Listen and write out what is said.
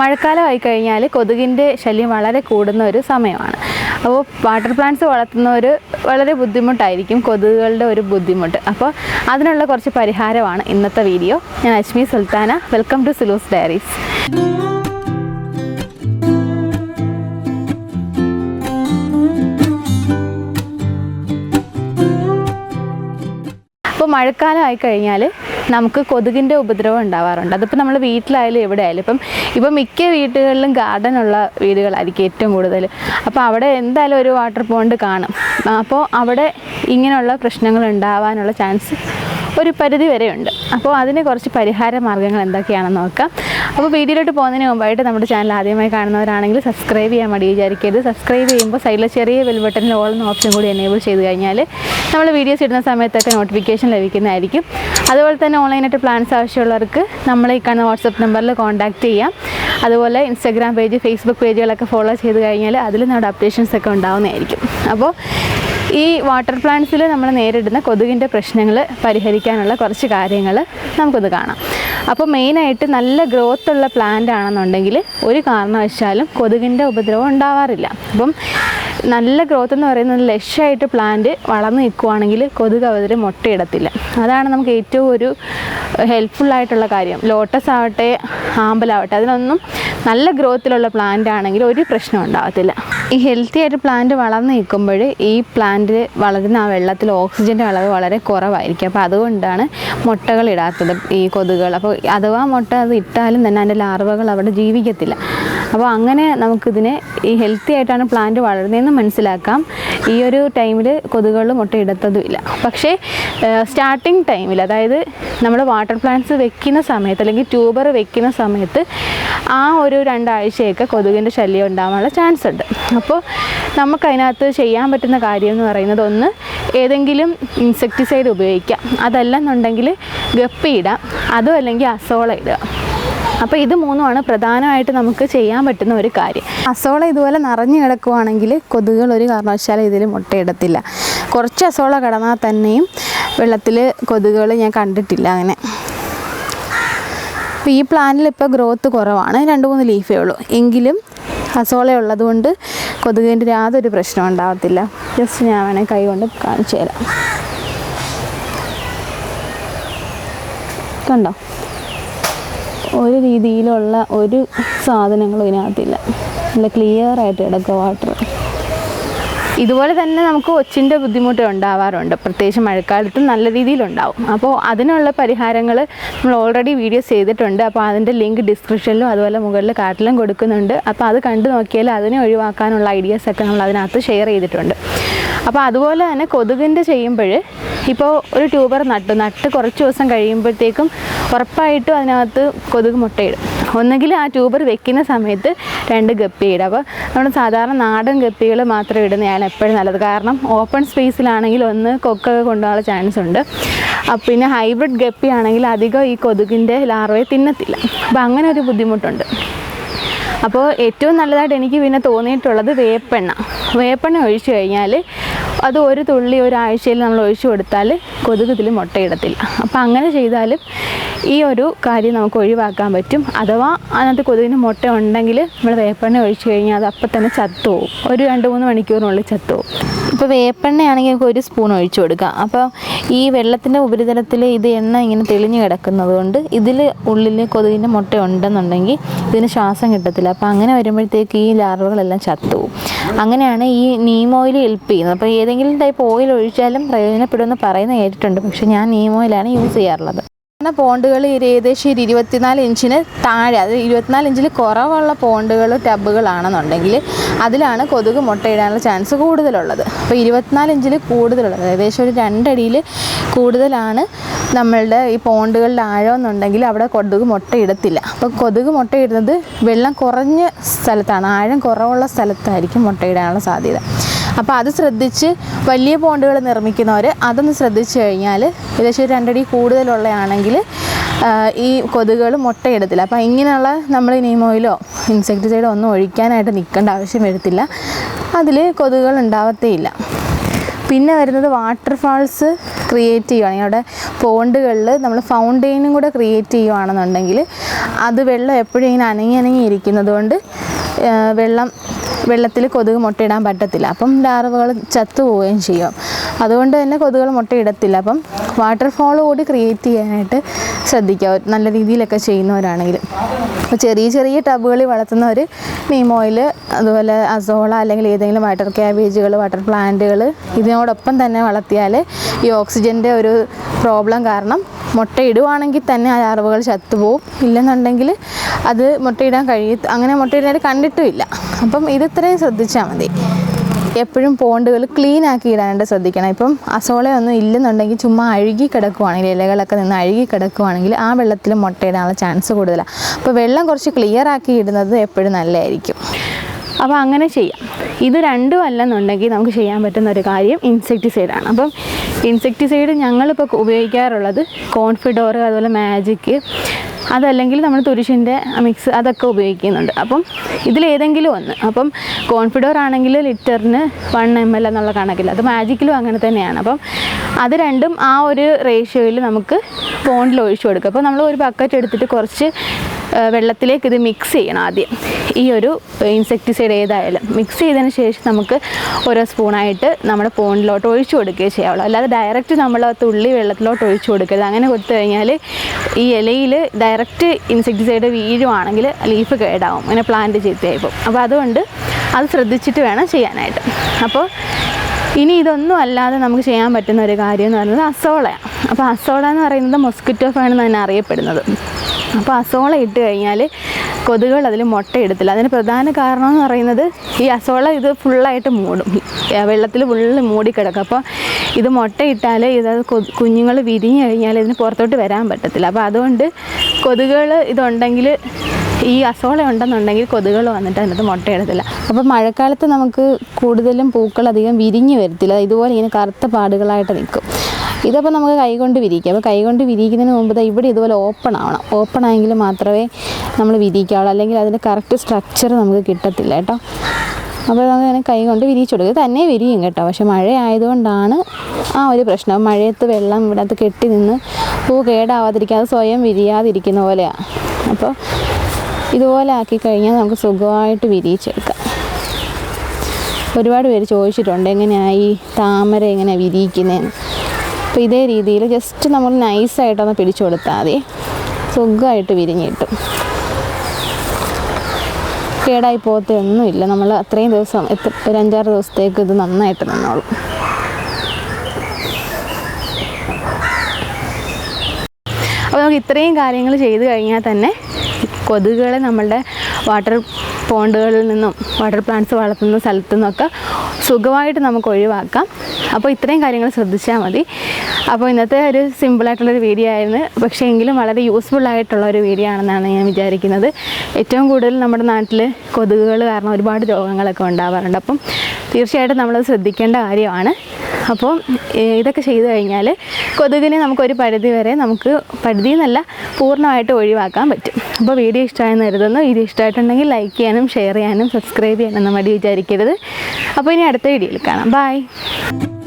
മഴക്കാലമായി കഴിഞ്ഞാൽ കൊതുകിന്റെ ശല്യം വളരെ കൂടുന്ന ഒരു സമയമാണ്. അപ്പോൾ വാട്ടർ പ്ലാന്റ്സ് വളർത്തുന്നവർ വളരെ ബുദ്ധിമുട്ടായിരിക്കും കൊതുകുകളുടെ ഒരു ബുദ്ധിമുട്ട്. അപ്പോൾ അതിനുള്ള കുറച്ച് പരിഹാരമാണ് ഇന്നത്തെ വീഡിയോ. ഞാൻ Ashmi Sultana. Welcome to Sulu's diaries. മഴക്കാലം ആയി കഴിഞ്ഞാൽ നമുക്ക് കൊതുകിന്റെ ഉപദ്രവം ഉണ്ടാവാറുണ്ട്. അതിപ്പോൾ നമ്മൾ വീട്ടിലായാലും എവിടെ ആയാലും ഇപ്പം ഇപ്പം മിക്ക വീടുകളിലും ഗാർഡൻ ഉള്ള വീടുകളായിരിക്കും ഏറ്റവും കൂടുതൽ അപ്പോൾ അവിടെ എന്തായാലും ഒരു വാട്ടർ പോണ്ട് കാണും. അപ്പോൾ അവിടെ ഇങ്ങനെയുള്ള പ്രശ്നങ്ങൾ ഉണ്ടാവാനുള്ള ചാൻസ് ഒരു പരിധി വരെയുണ്ട്. അപ്പോൾ അതിന് കുറച്ച് പരിഹാര മാർഗങ്ങൾ എന്തൊക്കെയാണെന്ന് നോക്കാം. അപ്പോൾ വീഡിയോയിലോട്ട് പോകുന്നതിന് മുമ്പായിട്ട് നമ്മുടെ ചാനൽ ആദ്യമായി കാണുന്നവരാണെങ്കിൽ സബ്സ്ക്രൈബ് ചെയ്യാൻ മടി വിചാരിക്കരുത്. സബ്സ്ക്രൈബ് ചെയ്യുമ്പോൾ സൈഡിലെ ചെറിയ ബെൽ ബട്ടണിൽ ഓൾ എന്ന ഓപ്ഷൻ കൂടി എനേബിൾ ചെയ്ത് കഴിഞ്ഞാൽ നമ്മൾ വീഡിയോസ് ഇടുന്ന സമയത്തൊക്കെ നോട്ടിഫിക്കേഷൻ ലഭിക്കുന്നതായിരിക്കും. അതുപോലെ തന്നെ ഓൺലൈനായിട്ട് പ്ലാൻസ് ആവശ്യമുള്ളവർക്ക് നമ്മളെ ഈ കാണുന്ന വാട്സപ്പ് നമ്പറിൽ കോൺടാക്റ്റ് ചെയ്യാം. അതുപോലെ ഇൻസ്റ്റാഗ്രാം പേജ് ഫേസ്ബുക്ക് പേജുകളൊക്കെ ഫോളോ ചെയ്ത് കഴിഞ്ഞാൽ അതിൽ നമ്മുടെ അപ്ഡേഷൻസ് ഒക്കെ ഉണ്ടാവുന്നതായിരിക്കും. അപ്പോൾ ഈ വാട്ടർ പ്ലാന്റ്സിൽ നമ്മൾ നേരിടുന്ന കൊതുകിന്റെ പ്രശ്നങ്ങൾ പരിഹരിക്കാനുള്ള കുറച്ച് കാര്യങ്ങൾ നമുക്കൊന്ന് കാണാം. അപ്പോൾ മെയിനായിട്ട് നല്ല ഗ്രോത്ത് ഉള്ള പ്ലാന്റ് ആണെന്നുണ്ടെങ്കിൽ ഒരു കാരണവശാലും കൊതുകിന്റെ ഉപദ്രവം ഉണ്ടാവാറില്ല. അപ്പം നല്ല ഗ്രോത്ത് എന്ന് പറയുന്നത് ലക്ഷമായിട്ട് പ്ലാന്റ് വളർന്നു നിൽക്കുവാണെങ്കിൽ കൊതുക് അവർ മുട്ടയിടത്തില്ല. അതാണ് നമുക്ക് ഏറ്റവും ഒരു ഹെൽപ്ഫുൾ ആയിട്ടുള്ള കാര്യം. ലോട്ടസ് ആവട്ടെ ആമ്പലാവട്ടെ അതിനൊന്നും നല്ല ഗ്രോത്തിലുള്ള പ്ലാന്റ് ആണെങ്കിൽ ഒരു പ്രശ്നം ഉണ്ടാകത്തില്ല ഈ ഹെൽത്തി ആയിട്ട് പ്ലാന്റ് വളർന്നു നിൽക്കുമ്പോൾ ഈ പ്ലാന്റ് വളരുന്ന ആ വെള്ളത്തിൽ ഓക്സിജന്റെ അളവ് വളരെ കുറവായിരിക്കും. അപ്പോൾ അതുകൊണ്ടാണ് മുട്ടകൾ ഇടാത്തത് ഈ കൊതുകുകൾ. അപ്പോൾ അഥവാ മുട്ട അത് ഇട്ടാലും തന്നെ അതിന്റെ ലാർവകൾ അവിടെ ജീവിക്കത്തില്ല. അപ്പോൾ അങ്ങനെ നമുക്കിതിനെ ഈ ഹെൽത്തി ആയിട്ടാണ് പ്ലാന്റ് വളരുന്നതെന്ന് മനസ്സിലാക്കാം. ഈ ഒരു ടൈമിൽ കൊതുകുകൾ മുട്ടയിടത്തതുമില്ല പക്ഷേ സ്റ്റാർട്ടിങ് ടൈമിൽ അതായത് നമ്മൾ വാട്ടർ പ്ലാന്റ്സ് വെക്കുന്ന സമയത്ത് അല്ലെങ്കിൽ ട്യൂബർ വെക്കുന്ന സമയത്ത് ആ ഒരു രണ്ടാഴ്ചയൊക്കെ കൊതുകിന്റെ ശല്യം ഉണ്ടാകാനുള്ള ചാൻസ് ഉണ്ട്. അപ്പോൾ നമുക്കതിനകത്ത് ചെയ്യാൻ പറ്റുന്ന കാര്യം എന്ന് പറയുന്നത് ഒന്ന് ഏതെങ്കിലും ഇൻസെക്ടിസൈഡ് ഉപയോഗിക്കാം. അതല്ലെന്നുണ്ടെങ്കിൽ ഗപ്പിയിടാം അതും അല്ലെങ്കിൽ അസോള ഇടുക. അപ്പോൾ ഇത് മൂന്നുമാണ് പ്രധാനമായിട്ട് നമുക്ക് ചെയ്യാൻ പറ്റുന്ന ഒരു കാര്യം. അസോള ഇതുപോലെ നിറഞ്ഞു കിടക്കുവാണെങ്കിൽ കൊതുകുകൾ ഒരു കാരണവശാലും ഇതിൽ മുട്ടയിടത്തില്ല. കുറച്ച് അസോള കിടന്നാൽ തന്നെയും വെള്ളത്തിൽ കൊതുകുകൾ ഞാൻ കണ്ടിട്ടില്ല അങ്ങനെ. അപ്പോൾ ഈ പ്ലാന്റിൽ ഇപ്പോൾ ഗ്രോത്ത് കുറവാണ്. രണ്ട് മൂന്ന് ലീഫേ ഉള്ളൂ. എങ്കിലും അസോള ഉള്ളതുകൊണ്ട് കൊതുകിന്റെ യാതൊരു പ്രശ്നം ഉണ്ടാകത്തില്ല ജസ്റ്റ് ഞാൻ വേണേൽ കൈ കൊണ്ട് കാണിച്ചു തരാം. കണ്ടോ? ഒരു രീതിയിലുള്ള ഒരു സാധനങ്ങളും ഇതിനകത്തില്ല. നല്ല ക്ലിയർ ആയിട്ട് കിടക്കുക വാട്ടർ ഇതുപോലെ തന്നെ നമുക്ക് ഒച്ചിന്റെ ബുദ്ധിമുട്ട് ഉണ്ടാവാറുണ്ട്. പ്രത്യേകിച്ച് മഴക്കാലത്ത് നല്ല രീതിയിലുണ്ടാവും അപ്പോൾ അതിനുള്ള പരിഹാരങ്ങൾ നമ്മൾ ഓൾറെഡി വീഡിയോസ് ചെയ്തിട്ടുണ്ട്. അപ്പോൾ അതിന്റെ ലിങ്ക് ഡിസ്ക്രിപ്ഷനിലും അതുപോലെ മുകളിൽ കാർട്ടിലും കൊടുക്കുന്നുണ്ട്. അപ്പോൾ അത് കണ്ടു നോക്കിയാൽ അതിനെ ഒഴിവാക്കാനുള്ള ഐഡിയാസ് ഒക്കെ നമ്മൾ അതിനകത്ത് ഷെയർ ചെയ്തിട്ടുണ്ട്. അപ്പോൾ അതുപോലെ തന്നെ കൊതുകിന്റെ ചെയ്യുമ്പോൾ ഇപ്പോൾ ഒരു ട്യൂബർ നട്ടു. നട്ട് കുറച്ച് ദിവസം കഴിയുമ്പോഴത്തേക്കും ഉറപ്പായിട്ടും അതിനകത്ത് കൊതുക് മുട്ടയിടും. ഒന്നുകിൽ ആ ട്യൂബർ വെക്കുന്ന സമയത്ത് രണ്ട് ഗപ്പി ഇടുക അപ്പോൾ നമ്മൾ സാധാരണ നാടൻ ഗപ്പികൾ മാത്രം ഇടുന്നതാണ് എപ്പോഴും നല്ലത്. കാരണം ഓപ്പൺ സ്പേസിലാണെങ്കിൽ ഒന്ന് കൊക്കൊക്കെ കൊണ്ടുപോകാനുള്ള ചാൻസ് ഉണ്ട്. അപ്പം പിന്നെ ഹൈബ്രിഡ് ഗപ്പി ആണെങ്കിൽ അധികം ഈ കൊതുകിന്റെ ലാർവയെ തിന്നത്തില്ല. അപ്പോൾ അങ്ങനെ ഒരു ബുദ്ധിമുട്ടുണ്ട്. അപ്പോൾ ഏറ്റവും നല്ലതായിട്ട് എനിക്ക് പിന്നെ തോന്നിയിട്ടുള്ളത് വേപ്പെണ്ണ. വേപ്പെണ്ണ ഒഴിച്ചു കഴിഞ്ഞാൽ അത് ഒരു തുള്ളി ഒരാഴ്ചയിൽ നമ്മൾ ഒഴിച്ചു കൊടുത്താൽ കൊതുക് ഇതിൽ മുട്ടയിടത്തില്ല. അപ്പം അങ്ങനെ ചെയ്താലും ഈ ഒരു കാര്യം നമുക്ക് ഒഴിവാക്കാൻ പറ്റും. അഥവാ അതിനകത്ത് കൊതുകിന് മുട്ട ഉണ്ടെങ്കിൽ നമ്മൾ വേപ്പെണ്ണ ഒഴിച്ചു കഴിഞ്ഞാൽ അത് അപ്പം തന്നെ ചത്തുപോകും ഒരു രണ്ട് മൂന്ന് മണിക്കൂറിനുള്ളിൽ ചത്തുപോകും ഇപ്പോൾ വേപ്പെണ്ണയാണെങ്കിൽ നമുക്ക് ഒരു സ്പൂൺ ഒഴിച്ചു കൊടുക്കാം. അപ്പോൾ ഈ വെള്ളത്തിന്റെ ഉപരിതലത്തിൽ ഇത് എണ്ണ ഇങ്ങനെ തെളിഞ്ഞു കിടക്കുന്നത് കൊണ്ട് ഇതിൽ ഉള്ളിൽ കൊതുകിന്റെ മുട്ട ഉണ്ടെന്നുണ്ടെങ്കിൽ ഇതിന് ശ്വാസം കിട്ടത്തില്ല. അപ്പോൾ അങ്ങനെ വരുമ്പോഴത്തേക്ക് ഈ ലാർവകളെല്ലാം ചത്തുപോകും അങ്ങനെയാണ് ഈ നീമോയിൽ ഹെൽപ്പ് ചെയ്യുന്നത്. അപ്പോൾ ഏതെങ്കിലും ടൈപ്പ് ഓയിൽ ഒഴിച്ചാലും പ്രയോജനപ്പെടുമെന്ന് പറയുന്നത് കേട്ടിട്ടുണ്ട്. പക്ഷേ ഞാൻ നീം ഓയിലാണ് യൂസ് ചെയ്യാറുള്ളത്. പോണ്ടുകൾ ഏകദേശം ഒരു ഇരുപത്തിനാല് ഇഞ്ചിന് താഴെ അത് ഇരുപത്തിനാല് ഇഞ്ചിൽ കുറവുള്ള പോണ്ടുകൾ ടബുകളാണെന്നുണ്ടെങ്കിൽ അതിലാണ് കൊതുക് മുട്ടയിടാനുള്ള ചാൻസ് കൂടുതലുള്ളത്. അപ്പോൾ ഇരുപത്തിനാല് ഇഞ്ചിൽ കൂടുതലുള്ളത്. ഏകദേശം ഒരു രണ്ടടിയിൽ കൂടുതലാണ് നമ്മളുടെ ഈ പോണ്ടുകളുടെ ആഴമെന്നുണ്ടെങ്കിൽ അവിടെ കൊതുക് മുട്ടയിടത്തില്ല. അപ്പോൾ കൊതുക് മുട്ടയിടുന്നത് വെള്ളം കുറഞ്ഞ സ്ഥലത്താണ് ആഴം കുറവുള്ള സ്ഥലത്തായിരിക്കും മുട്ടയിടാനുള്ള സാധ്യത. അപ്പോൾ അത് ശ്രദ്ധിച്ച് വലിയ പോണ്ടുകൾ നിർമ്മിക്കുന്നവർ അതൊന്ന് ശ്രദ്ധിച്ചു കഴിഞ്ഞാൽ ഏകദേശം രണ്ടടി കൂടുതലുള്ളതാണെങ്കിൽ ഈ കൊതുകുകൾ മുട്ടയിടത്തില്ല. അപ്പോൾ ഇങ്ങനെയുള്ള നമ്മൾ നീമോയിലോ ഇൻസെക്ടിസൈഡോ ഒന്നും ഒഴിക്കാനായിട്ട് നിൽക്കേണ്ട ആവശ്യം വരത്തില്ല. അതിൽ കൊതുകുകൾ ഉണ്ടാവത്തേ ഇല്ല പിന്നെ വരുന്നത് വാട്ടർഫാൾസ് ക്രിയേറ്റ് ചെയ്യുകയാണെങ്കിൽ അവിടെ പോണ്ടുകളിൽ നമ്മൾ ഫൗണ്ടെയിനും കൂടെ ക്രിയേറ്റ് ചെയ്യുകയാണെന്നുണ്ടെങ്കിൽ അത് വെള്ളം എപ്പോഴും ഇങ്ങനെ അനങ്ങി അനങ്ങി ഇരിക്കുന്നത് കൊണ്ട് വെള്ളം വെള്ളത്തിൽ കൊതുക് മുട്ടയിടാൻ പറ്റത്തില്ല. അപ്പം ലാർവകൾ ചത്തുപോവുകയും ചെയ്യും. അതുകൊണ്ട് തന്നെ കൊതുകുകൾ മുട്ടയിടത്തില്ല. അപ്പം വാട്ടർഫാൾ കൂടി ക്രിയേറ്റ് ചെയ്യാനായിട്ട് ശ്രദ്ധിക്കുക. നല്ല രീതിയിലൊക്കെ ചെയ്യുന്നവരാണെങ്കിൽ. അപ്പോൾ ചെറിയ ചെറിയ ടബുകളിൽ വളർത്തുന്നവർ നീം ഓയിൽ അതുപോലെ അസോള അല്ലെങ്കിൽ ഏതെങ്കിലും വാട്ടർ ക്യാബേജുകൾ വാട്ടർ പ്ലാന്റുകൾ ഇതിനോടൊപ്പം തന്നെ വളർത്തിയാൽ ഈ ഓക്സിജന്റെ ഒരു പ്രോബ്ലം കാരണം മുട്ട ഇടുവാണെങ്കിൽ തന്നെ ആ ലാർവകൾ ചത്തുപോകും ഇല്ലെന്നുണ്ടെങ്കിൽ അത് മുട്ടയിടാൻ കഴിയ അങ്ങനെ മുട്ടയിടാൻ കണ്ടിട്ടുമില്ല. അപ്പം ഇത് ഇത്രയും ശ്രദ്ധിച്ചാൽ മതി. എപ്പോഴും പോണ്ടുകൾ ക്ലീൻ ആക്കി ഇടാനായിട്ട് ശ്രദ്ധിക്കണം. ഇപ്പം അസോളയൊന്നും ഇല്ലെന്നുണ്ടെങ്കിൽ ചുമ്മാ അഴുകി കിടക്കുവാണെങ്കിൽ ഇലകളൊക്കെ നിന്ന് അഴുകി കിടക്കുവാണെങ്കിൽ ആ വെള്ളത്തിൽ മുട്ടയിടാനുള്ള ചാൻസ് കൂടുതലാണ് അപ്പോൾ വെള്ളം കുറച്ച് ക്ലിയർ ആക്കി ഇടുന്നത് എപ്പോഴും നല്ലതായിരിക്കും. അപ്പോൾ അങ്ങനെ ചെയ്യാം. ഇത് രണ്ടും അല്ലെന്നുണ്ടെങ്കിൽ നമുക്ക് ചെയ്യാൻ പറ്റുന്ന ഒരു കാര്യം ഇൻസെക്ടിസൈഡാണ് അപ്പം ഇൻസെക്ടിസൈഡ് ഞങ്ങളിപ്പോൾ ഉപയോഗിക്കാറുള്ളത് കോൺഫിഡോർ അതുപോലെ മാജിക്ക് അതല്ലെങ്കിൽ നമ്മൾ തുരിശിന്റെ മിക്സ് അതൊക്കെ ഉപയോഗിക്കുന്നുണ്ട്. അപ്പം ഇതിലേതെങ്കിലും ഒന്ന്. അപ്പം കോൺഫിഡോർ ആണെങ്കിൽ ലിറ്ററിന് വൺ എം എൽ എന്നുള്ള കണക്കിൽ. അത് മാജിക്കിലും അങ്ങനെ തന്നെയാണ്. അപ്പം അത് രണ്ടും ആ ഒരു റേഷ്യോയിൽ നമുക്ക് ബോണ്ടിൽ ഒഴിച്ചു കൊടുക്കുക അപ്പോൾ നമ്മൾ ഒരു ബക്കറ്റ് എടുത്തിട്ട് കുറച്ച് വെള്ളത്തിലേക്ക് ഇത് മിക്സ് ചെയ്യണം ആദ്യം. ഈ ഒരു ഇൻസെക്ടിസൈഡ് ഏതായാലും മിക്സ് ചെയ്തതിന് ശേഷം നമുക്ക് ഓരോ സ്പൂണായിട്ട് നമ്മുടെ പോണ്ടിലോട്ട് ഒഴിച്ചു കൊടുക്കുകയേ ചെയ്യാവുള്ളൂ. അല്ലാതെ ഡയറക്റ്റ് നമ്മൾ ആ തുള്ളി വെള്ളത്തിലോട്ട് ഒഴിച്ചു കൊടുക്കരുത്. അങ്ങനെ കൊടുത്തു കഴിഞ്ഞാൽ ഈ ഇലയിൽ ഡയറക്റ്റ് ഇൻസെക്ടിസൈഡ് വീഴുവാണെങ്കിൽ ലീഫ് കേടാവും. അങ്ങനെ പ്ലാന്റ് ചീത്തയായി പോകും. അപ്പോൾ അതുകൊണ്ട് അത് ശ്രദ്ധിച്ചിട്ട് വേണം ചെയ്യാനായിട്ട്. അപ്പോൾ ഇനി ഇതൊന്നും അല്ലാതെ നമുക്ക് ചെയ്യാൻ പറ്റുന്ന ഒരു കാര്യം എന്ന് പറയുന്നത് അസോളയാണ്. അപ്പോൾ അസോള എന്ന് പറയുന്നത് മൊസ്കിറ്റോ ഫാൻ എന്ന് തന്നെ അറിയപ്പെടുന്നത്. അപ്പോൾ അസോള ഇട്ട് കഴിഞ്ഞാൽ കൊതുകുകൾ അതിൽ മുട്ടയിടത്തില്ല അതിന് പ്രധാന കാരണം എന്ന് പറയുന്നത് ഈ അസോള ഇത് ഫുള്ളായിട്ട് മൂടും. വെള്ളത്തിൽ ഫുള്ള് മൂടിക്കിടക്കും. അപ്പോൾ ഇത് മുട്ടയിട്ടാൽ ഇത് കുഞ്ഞുങ്ങൾ വിരിഞ്ഞു കഴിഞ്ഞാൽ ഇതിന് പുറത്തോട്ട് വരാൻ പറ്റത്തില്ല. അപ്പോൾ അതുകൊണ്ട് കൊതുകുകൾ ഇതുണ്ടെങ്കിൽ ഈ അസോള ഉണ്ടെന്നുണ്ടെങ്കിൽ കൊതുകൾ വന്നിട്ട് അതിനകത്ത് മുട്ടയിടത്തില്ല അപ്പോൾ മഴക്കാലത്ത് നമുക്ക് കൂടുതലും പൂക്കൾ അധികം വിരിഞ്ഞു വരത്തില്ല. ഇതുപോലെ ഇങ്ങനെ കറുത്ത പാടുകളായിട്ട് നിൽക്കും. ഇതപ്പോൾ നമുക്ക് കൈകൊണ്ട് വിരിക്കാം. അപ്പോൾ കൈകൊണ്ട് വിരിക്കുന്നതിന് മുമ്പ് ഇവിടെ ഇതുപോലെ ഓപ്പൺ ആവണം. ഓപ്പൺ ആയെങ്കിൽ മാത്രമേ നമ്മൾ വിരിക്കാവുള്ളൂ. അല്ലെങ്കിൽ അതിന്റെ കറക്റ്റ് സ്ട്രക്ചർ നമുക്ക് കിട്ടത്തില്ല കേട്ടോ. അപ്പോൾ നമുക്ക് കൈ കൊണ്ട് വിരിച്ചു കൊടുക്കുക തന്നെ വിരിയും കേട്ടോ. പക്ഷെ മഴ ആയതുകൊണ്ടാണ് ആ ഒരു പ്രശ്നം. മഴയത്ത് വെള്ളം ഇവിടെ അത് കെട്ടി നിന്ന് പൂ കേടാവാതിരിക്കാതെ സ്വയം വിരിയാതിരിക്കുന്ന പോലെയാണ് അപ്പോൾ ഇതുപോലെ ആക്കി കഴിഞ്ഞാൽ നമുക്ക് സുഖമായിട്ട് വിരിയിച്ചെടുക്കാം ഒരുപാട് പേര് ചോദിച്ചിട്ടുണ്ട് എങ്ങനെയായി താമര എങ്ങനെയാണ് വിരിയിക്കുന്നതെന്ന് അപ്പോൾ ഇതേ രീതിയിൽ ജസ്റ്റ് നമ്മൾ നൈസായിട്ടൊന്ന് പിടിച്ചു കൊടുത്താൽ മതി. സുഖമായിട്ട് വിരിഞ്ഞ് കിട്ടും. കേടായി പോകത്തെ ഒന്നുമില്ല നമ്മൾ അത്രയും ദിവസം എത്ര ഒരു അഞ്ചാറ് ദിവസത്തേക്ക് ഇത് നന്നായിട്ട് നിന്നോളും. അപ്പോൾ നമുക്ക് ഇത്രയും കാര്യങ്ങൾ ചെയ്ത് കഴിഞ്ഞാൽ തന്നെ കൊതുകുകളെ നമ്മളുടെ വാട്ടർ പോണ്ടുകളിൽ നിന്നും വാട്ടർ പ്ലാന്റ്സ് വളർത്തുന്ന സ്ഥലത്തു നിന്നൊക്കെ സുഖമായിട്ട് നമുക്ക് ഒഴിവാക്കാം. അപ്പോൾ ഇത്രയും കാര്യങ്ങൾ ശ്രദ്ധിച്ചാൽ മതി. അപ്പോൾ ഇന്നത്തെ ഒരു സിമ്പിളായിട്ടുള്ളൊരു വീഡിയോ ആയിരുന്നു. പക്ഷേ എങ്കിലും വളരെ യൂസ്ഫുൾ ആയിട്ടുള്ള ഒരു വീഡിയോ ആണെന്നാണ് ഞാൻ വിചാരിക്കുന്നത്. ഏറ്റവും കൂടുതൽ നമ്മുടെ നാട്ടിൽ കൊതുകുകൾ കാരണം ഒരുപാട് രോഗങ്ങളൊക്കെ ഉണ്ടാവാറുണ്ട്. അപ്പം തീർച്ചയായിട്ടും നമ്മളത് ശ്രദ്ധിക്കേണ്ട കാര്യമാണ്. അപ്പോൾ ഇതൊക്കെ ചെയ്തു കഴിഞ്ഞാൽ കൊതുകിനെ നമുക്കൊരു പരിധി വരെ നമുക്ക് പരിധി എന്നല്ല പൂർണമായിട്ട് ഒഴിവാക്കാൻ പറ്റും. അപ്പോൾ വീഡിയോ ഇഷ്ടമായെന്ന് കരുതുന്നു. വീഡിയോ ഇഷ്ടമായിട്ടുണ്ടെങ്കിൽ ലൈക്ക് ചെയ്യാനും ഷെയർ ചെയ്യാനും സബ്സ്ക്രൈബ് ചെയ്യാനും നമ്മൾ വിചാരിക്കരുത്. അപ്പോൾ ഇനി അടുത്ത വീഡിയോയിൽ കാണാം. ബൈ